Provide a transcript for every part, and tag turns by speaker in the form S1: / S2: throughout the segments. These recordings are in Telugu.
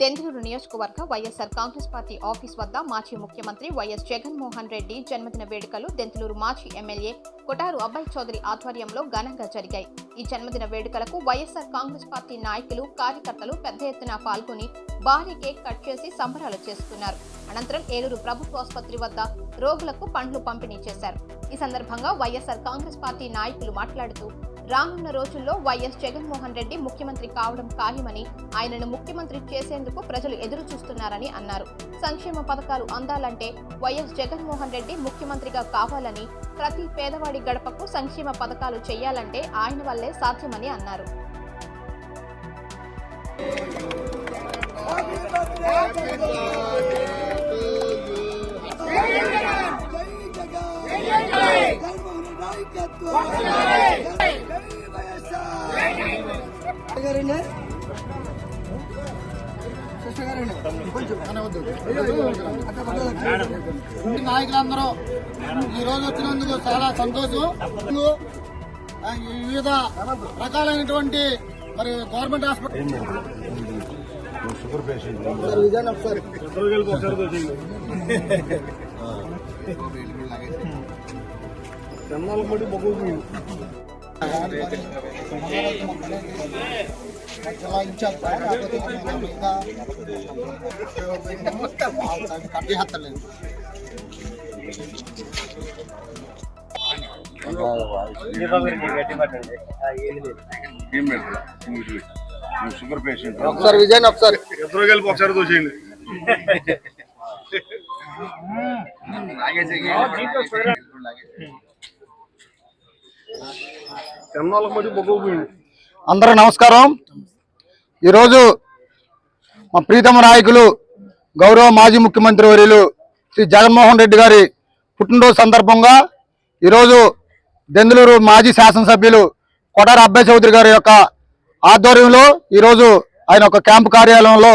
S1: దెందులూరు నియోజకవర్గ వైఎస్ఆర్ కాంగ్రెస్ పార్టీ ఆఫీస్ వద్ద మాజీ ముఖ్యమంత్రి వైఎస్ జగన్మోహన్ రెడ్డి జన్మదిన వేడుకలు దెందులూరు మాజీ ఎమ్మెల్యే కొటారు అబ్బాయి చౌదరి ఆధ్వర్యంలో ఘనంగా జరిగాయి. ఈ జన్మదిన వేడుకలకు వైఎస్ఆర్ కాంగ్రెస్ పార్టీ నాయకులు కార్యకర్తలు పెద్ద ఎత్తున పాల్గొని భారీ కేక్ కట్ చేసి సంబరాలు చేసుకున్నారు. అనంతరం ఏలూరు ప్రభుత్వ ఆసుపత్రి వద్ద రోగులకు పండ్లు పంపిణీ చేశారు. ఈ సందర్భంగా వైఎస్ఆర్ కాంగ్రెస్ పార్టీ నాయకులు మాట్లాడుతూ రానున్న రోజుల్లో వైఎస్ జగన్మోహన్ రెడ్డి ముఖ్యమంత్రి కావడం ఖాయమని ఆయనను ముఖ్యమంత్రి చేసేందుకు ప్రజలు ఎదురు చూస్తున్నారని అన్నారు సంక్షేమ పథకాలు అందాలంటే వైఎస్ జగన్మోహన్ రెడ్డి ముఖ్యమంత్రిగా కావాలని ప్రతి పేదవాడి గడపకు సంక్షేమ పథకాలు చేయాలంటే ఆయన వల్లే సాధ్యమని అన్నారు
S2: నాయకులందరూ ఈరోజు వచ్చినందుకు చాలా సంతోషం. వివిధ రకాలైనటువంటి మరి government hospital
S3: sugar patient
S2: Vijayan ఒకసారి జిల్లా ఇన్ఛార్జ్ కాకపోతే ఇంకా కట్ చేస్తలేదు
S3: షుగర్ పేషెంట్
S2: ఒకసారి. విజయన్ ఒకసారి
S3: ఇద్దరు కలిపి ఒకసారి బొగ్గుపోయింది
S2: అందరూ నమస్కారం. ఈరోజు మా ప్రీతమ నాయకులు గౌరవ మాజీ ముఖ్యమంత్రి వర్యులు శ్రీ జగన్మోహన్ రెడ్డి గారి పుట్టినరోజు సందర్భంగా ఈరోజు దెందులూరు మాజీ శాసనసభ్యులు కొటార అబ్బాయి చౌదరి గారి యొక్క ఆధ్వర్యంలో ఈరోజు ఆయన ఒక క్యాంపు కార్యాలయంలో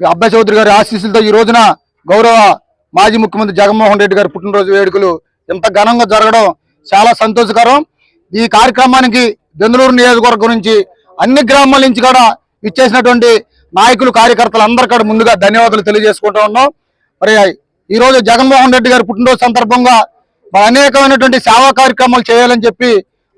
S2: అబ్బాయి చౌదరి గారి ఆశీస్సులతో ఈ రోజున గౌరవ మాజీ ముఖ్యమంత్రి జగన్మోహన్ రెడ్డి గారి పుట్టినరోజు వేడుకలు ఇంత ఘనంగా జరగడం చాలా సంతోషకరం. ఈ కార్యక్రమానికి దెందులూరు నియోజకవర్గం నుంచి అన్ని గ్రామాల నుంచి కూడా ఇచ్చేసినటువంటి నాయకులు కార్యకర్తలు అందరు కూడా ముందుగా ధన్యవాదాలు తెలియజేసుకుంటూ ఉన్నాం. మరి ఈ రోజు జగన్మోహన్ రెడ్డి గారి పుట్టినరోజు సందర్భంగా మరి అనేకమైనటువంటి సేవా కార్యక్రమాలు చేయాలని చెప్పి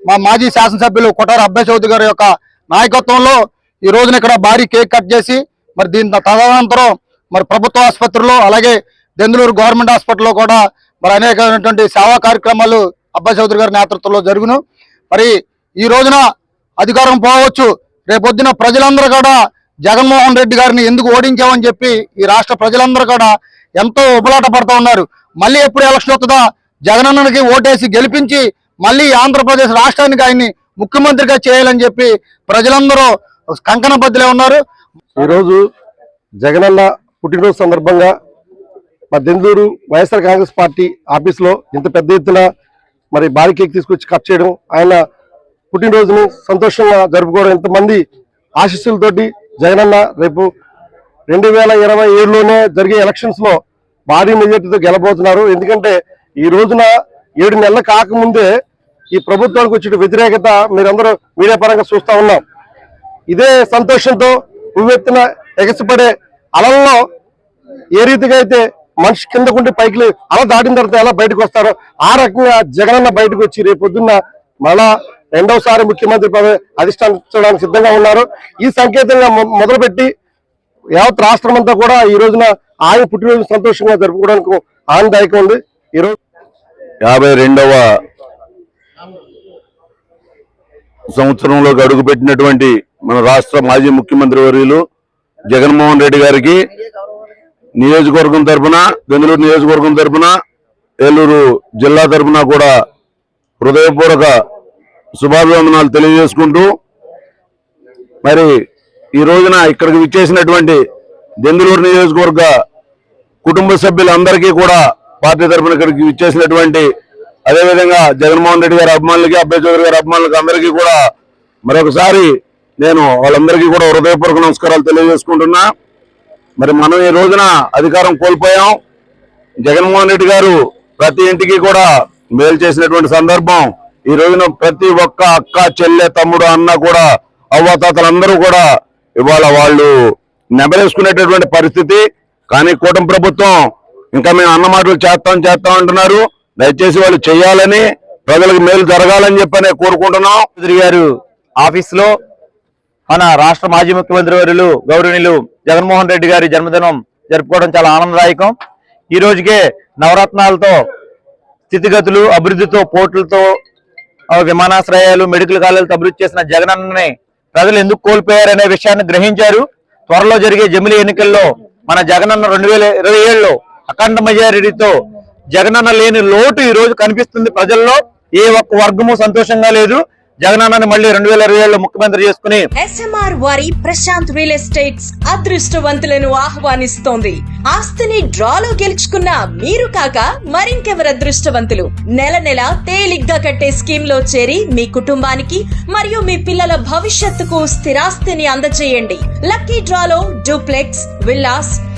S2: మా మాజీ శాసనసభ్యులు కొటార అబ్బాయి చౌదరి గారి యొక్క నాయకత్వంలో ఈ రోజున ఇక్కడ భారీ కేక్ కట్ చేసి మరి దీని తదనంతరం మరి ప్రభుత్వ ఆసుపత్రిలో అలాగే దెందులూరు గవర్నమెంట్ హాస్పిటల్లో కూడా మరి అనేకమైనటువంటి సేవా కార్యక్రమాలు అబ్బాయి చౌదరి గారి నేతృత్వంలో జరుగును. మరి ఈ రోజున అధికారం పోవచ్చు. రేపొద్దున ప్రజలందరూ కూడా జగన్మోహన్ రెడ్డి గారిని ఎందుకు ఓడించామని చెప్పి ఈ రాష్ట్ర ప్రజలందరూ కూడా ఎంతో ఉబలాట పడుతూ ఉన్నారు. మళ్ళీ ఎప్పుడు ఎలక్షన్ వస్తుందా? జగనన్నకి ఓటేసి గెలిపించి మళ్ళీ ఆంధ్రప్రదేశ్ రాష్ట్రానికి ఆయన్ని ముఖ్యమంత్రిగా చేయాలని చెప్పి ప్రజలందరూ కంకణ బద్దులే ఉన్నారు.
S4: ఈరోజు జగనన్న పుట్టినరోజు సందర్భంగా మా దెందూరు వైఎస్ఆర్ కాంగ్రెస్ పార్టీ ఆఫీస్లో ఇంత పెద్ద ఎత్తున మరి భారీ కేక్ తీసుకొచ్చి కట్ చేయడం ఆయన పుట్టినరోజును సంతోషంగా జరుపుకోవడం ఎంతమంది ఆశీస్సులతోటి జగనన్న రేపు రెండు వేల ఇరవై ఏడులోనే జరిగే ఎలక్షన్స్లో భారీ మెజార్టీతో గెలబోతున్నారు. ఎందుకంటే ఈ రోజున ఏడు నెలలు కాకముందే ఈ ప్రభుత్వానికి వచ్చిన వ్యతిరేకత మీరందరూ మీడియా పరంగా చూస్తా ఉన్నాం. ఇదే సంతోషంతో ఉవ్వెత్తిన ఎగసిపడే అలల్లో ఏ రీతిగా అయితే మనిషి కిందకుండి పైకి లే- అల దాటిన తర్వాత ఎలా బయటకు వస్తారో ఆ రకంగా జగనన్న బయటకు వచ్చి రేపు పొద్దున్న మళ్ళా రెండవసారి ముఖ్యమంత్రి పదవి అధిష్టానించడానికి సిద్ధంగా ఉన్నారు. ఈ సంకేతంగా మొదలుపెట్టి యావత్ రాష్ట్రం అంతా కూడా ఈ రోజున ఆయన పుట్టినరోజు సంతోషంగా జరుపుకోవడానికి ఆనందదాయకం ఉంది. ఈరోజు
S3: యాభై రెండవ సంవత్సరంలోకి అడుగుపెట్టినటువంటి మన రాష్ట్ర మాజీ ముఖ్యమంత్రి వర్యులు జగన్మోహన్ రెడ్డి గారికి నియోజకవర్గం తరపున బెంగళూరు నియోజకవర్గం తరపున ఏలూరు జిల్లా తరఫున కూడా హృదయపూర్వక శుభాభివందనాలు తెలియజేసుకుంటూ మరి ఈ రోజున ఇక్కడికి విచ్చేసినటువంటి దెందులూరు నియోజకవర్గ కుటుంబ సభ్యులందరికీ కూడా పార్టీ తరఫున ఇక్కడికి విచ్చేసినటువంటి అదేవిధంగా జగన్మోహన్ రెడ్డి గారి అభిమానులకి అబ్బాయి చౌదరి గారి అభిమానులకి అందరికీ కూడా మరొకసారి నేను వాళ్ళందరికీ కూడా హృదయపూర్వక నమస్కారాలు తెలియజేసుకుంటున్నా. మరి మనం ఈ రోజున అధికారం కోల్పోయాం. జగన్మోహన్ రెడ్డి గారు ప్రతి ఇంటికి కూడా మేలు చేసినటువంటి సందర్భం ఈ రోజున ప్రతి ఒక్క అక్క చెల్లె తమ్ముడు అన్న కూడా అవ్వాతాతలందరూ కూడా ఇవాళ వాళ్ళు నెబరేసుకునేటటువంటి పరిస్థితి. కానీ కూటమి ప్రభుత్వం ఇంకా మేము అన్న మాటలు చేస్తాం చేస్తాం అంటున్నారు. దయచేసి వాళ్ళు చేయాలని ప్రజలకు మేలు జరగాలని చెప్పని కోరుకుంటున్నాం.
S5: చౌదరి గారు ఆఫీస్లో మన రాష్ట్ర మాజీ ముఖ్యమంత్రి వర్యులు గౌరవనీయులు జగన్మోహన్ రెడ్డి గారి జన్మదినం జరుపుకోవడం చాలా ఆనందదాయకం. ఈ రోజుకే నవరత్నాలతో స్థితిగతులు అభివృద్ధితో పోర్టులతో విమానాశ్రయాలు మెడికల్ కాలేజీలతో అభివృద్ధి చేసిన జగనన్నని ప్రజలు ఎందుకు కోల్పోయారనే విషయాన్ని గ్రహించారు. త్వరలో జరిగే జమిలి ఎన్నికల్లో మన జగనన్న రెండు వేల ఇరవై ఏడులో అఖండ మెజారిటీతో జగనన్న లేని లోటు ఈ రోజు కనిపిస్తుంది ప్రజల్లో. ఏ ఒక్క వర్గము సంతోషంగా లేదు. జగనన్నని మళ్ళీ రెండు వేల ఇరవై ఏళ్ళు ముఖ్యమంత్రి చేసుకుని
S6: ఎస్ఎంఆర్ వారి ప్రశాంత్ రియల్ ఎస్టేట్స్ అదృష్టవంతులను ఆహ్వానిస్తోంది. ఆస్తిని డ్రాలో గెలుచుకున్న మీరు కాక మరింకెవరు అదృష్టవంతులు? నెల నెల తేలిగ్గా కట్టే స్కీమ్లో చేరి మీ కుటుంబానికి మరియు మీ పిల్లల భవిష్యత్తుకు స్థిరాస్తిని అందజేయండి. లక్కీ డ్రాలో duplex villas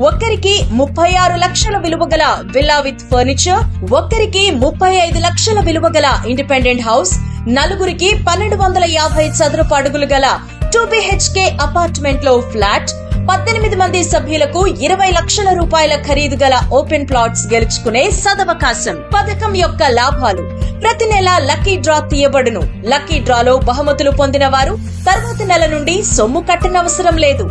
S6: ఒక్కరికి ముప్పై ఆరు లక్షల విలువ గల విల్లా విత్ ఫర్నిచర్ ఒక్కరికి ముప్పై ఐదు లక్షల విలువ గల ఇండిపెండెంట్ హౌస్ నలుగురికి పన్నెండు వందల యాభై చదరపు అడుగులు గల టూ బిహెచ్కే అపార్ట్మెంట్లో ఫ్లాట్ పద్దెనిమిది మంది సభ్యులకు ఇరవై లక్షల రూపాయల ఖరీదు గల ఓపెన్ ప్లాట్స్ గెలుచుకునే సదవకాశం. పథకం యొక్క లాభాలు. ప్రతి నెల లక్కీ డ్రా తీయబడును. లక్కీ డ్రాలో బహుమతులు పొందిన వారు తర్వాత నెల నుండి సొమ్ము కట్టనవసరం లేదు.